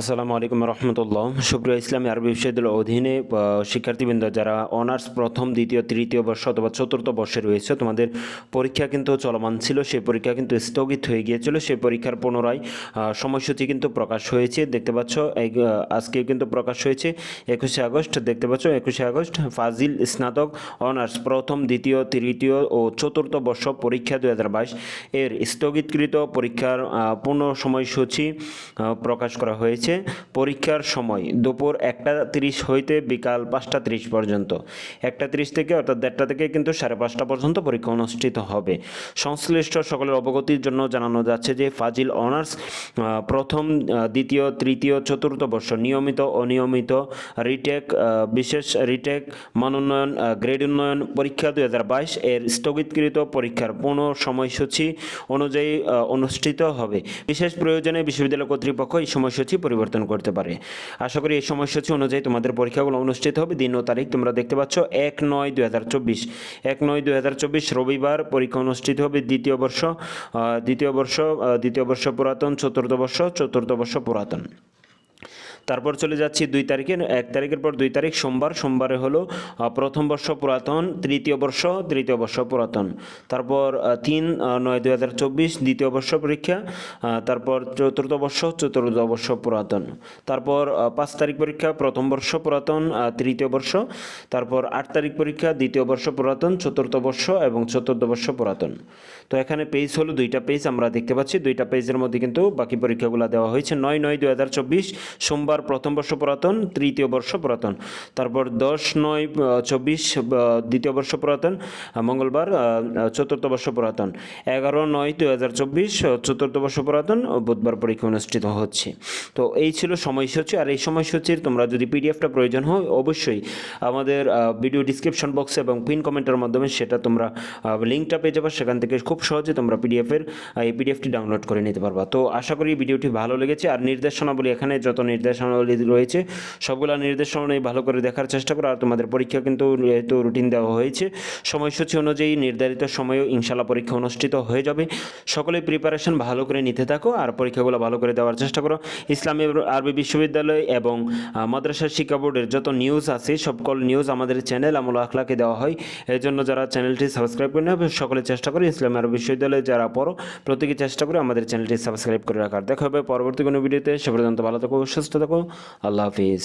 আসসালামু আলাইকুম রহমতুল্লাহ। সুপ্রিয় ইসলামী আরবি বিশ্ববিদ্যালয়ের অধীনে শিক্ষার্থীবৃন্দ, যারা অনার্স প্রথম, দ্বিতীয়, তৃতীয় বর্ষ অথবা চতুর্থ বর্ষে রয়েছে, তোমাদের পরীক্ষা কিন্তু চলমান ছিল, সেই পরীক্ষা কিন্তু স্থগিত হয়ে গিয়েছিল, সেই পরীক্ষার পুনরায় সময়সূচি কিন্তু প্রকাশ হয়েছে, দেখতে পাচ্ছ আজকে কিন্তু প্রকাশ হয়েছে, একুশে আগস্ট, দেখতে পাচ্ছ, একুশে আগস্ট, ফাজিল স্নাতক, অনার্স প্রথম, দ্বিতীয়, তৃতীয় ও চতুর্থ বর্ষ পরীক্ষা দু হাজার বাইশ এর স্থগিতকৃত পরীক্ষার পূর্ণ সময়সূচি প্রকাশ করা হয়েছে। পরীক্ষার সময়, দুপুর একটা তিরিশ হইতে বিকাল পাঁচটা তিরিশ পর্যন্ত। একটা তিরিশ থেকে অর্থাৎ দেড়টা থেকে কিন্তু সাড়ে পাঁচটা পর্যন্ত পরীক্ষা অনুষ্ঠিত হবে। সংশ্লিষ্ট সকলের অবগতির জন্য জানানো যাচ্ছে যে ফাজিল অনার্স প্রথম দ্বিতীয়, তৃতীয়, চতুর্থ বর্ষ নিয়মিত, অনিয়মিত, রিটেক বিশেষ রিটেক, মানোন্নয়ন গ্রেড উন্নয়ন পরীক্ষা দুই হাজার বাইশ এর স্থগিতকৃত পরীক্ষার পুনঃ সময়সূচি অনুযায়ী অনুষ্ঠিত হবে। বিশেষ প্রয়োজনে বিশ্ববিদ্যালয় কর্তৃপক্ষ এই সময়সূচি পরিবর্তন করতে পারে। আশা করি এই সময়সূচি অনুযায়ী তোমাদের পরীক্ষাগুলো অনুষ্ঠিত হবে। দিন ও তারিখ তোমরা দেখতে পাচ্ছ এক নয় দুই হাজার চব্বিশ। এক নয় দুই হাজার চব্বিশ রবিবার পরীক্ষা অনুষ্ঠিত হবে দ্বিতীয় বর্ষ দ্বিতীয় বর্ষ দ্বিতীয় বর্ষ পুরাতন, চতুর্থ বর্ষ চতুর্থ বর্ষ পুরাতন। তারপর চলে যাচ্ছি দুই তারিখে, এক তারিখের পর দুই তারিখ, সোমবার। সোমবারে হলো প্রথম বর্ষ পুরাতন, তৃতীয় বর্ষ তৃতীয় বর্ষ পুরাতন। তারপর তিন নয়, দুই হাজার চব্বিশ, দ্বিতীয় বর্ষ পরীক্ষা তারপর চতুর্থ বর্ষ চতুর্থ বর্ষ পুরাতন। তারপর পাঁচ তারিখ পরীক্ষা, প্রথম বর্ষ পুরাতন তৃতীয় বর্ষ। তারপর, আট তারিখ পরীক্ষা, দ্বিতীয় বর্ষ পুরাতন, চতুর্থ বর্ষ এবং চতুর্থ বর্ষ পুরাতন। তো এখানে পেজ হলো দুইটা পেজ আমরা দেখতে পাচ্ছি। দুইটা পেজের মধ্যে কিন্তু বাকি পরীক্ষাগুলো দেওয়া হয়েছে। নয় নয়, দুই হাজার চব্বিশ, সোমবার প্রথম বর্ষ পুরাতন, তৃতীয় বর্ষ পুরাতন। তারপর দশ, নয়, চব্বিশ দ্বিতীয় বর্ষ পুরাতন, মঙ্গলবার চতুর্থ বর্ষ পুরাতন। এগারো, নয়, দুই হাজার চব্বিশ, চতুর্থ বর্ষ পুরাতন বুধবার পরীক্ষা অনুষ্ঠিত হচ্ছে। তো এই ছিল সময়সূচি। আর এই সময়সূচির তোমরা যদি পিডিএফটা প্রয়োজন হয়, অবশ্যই আমাদের ভিডিও ডিসক্রিপশন বক্সে এবং পিন কমেন্টের মাধ্যমে সেটা তোমরা লিঙ্কটা পেয়ে যাবে। সেখান থেকে খুব সহজে তোমরা পিডিএফের এই পিডিএফটি ডাউনলোড করে নিতে পারবা। তো আশা করি ভিডিওটি ভালো লেগেছে। আর নির্দেশনাবলী এখানে যত নির্দেশনাবলী রয়েছে। সবগুলো নির্দেশনাবলী ভালো করে দেখার চেষ্টা করো আর তোমাদের পরীক্ষা কিন্তু, যেহেতু রুটিন দেওয়া হয়েছে, সময়সূচি অনুযায়ী নির্ধারিত সময়েও ইনশাল্লাহ পরীক্ষা অনুষ্ঠিত হয়ে যাবে। সকলে প্রিপারেশন ভালো করে নিতে থাকো আর পরীক্ষাগুলো ভালো করে দেওয়ার চেষ্টা করো। ইসলামী আরবি বিশ্ববিদ্যালয় এবং মাদ্রাসা শিক্ষা বোর্ডের যত নিউজ আছে, সকল নিউজ আমাদের চ্যানেল আমল আখলাকে দেওয়া হয়। এই জন্য যারা চ্যানেলটি সাবস্ক্রাইব করে নেবে, সকলে চেষ্টা করে ইসলামী আরবি বিশ্ববিদ্যালয়ে যারা পড়ো, প্রত্যেকে চেষ্টা করে আমাদের চ্যানেলটি সাবস্ক্রাইব করে রাখার। দেখা হবে পরবর্তী কোনো ভিডিওতে সে পর্যন্ত ভালো থাকো, সুস্থ থাকো আল্লাহ হাফিজ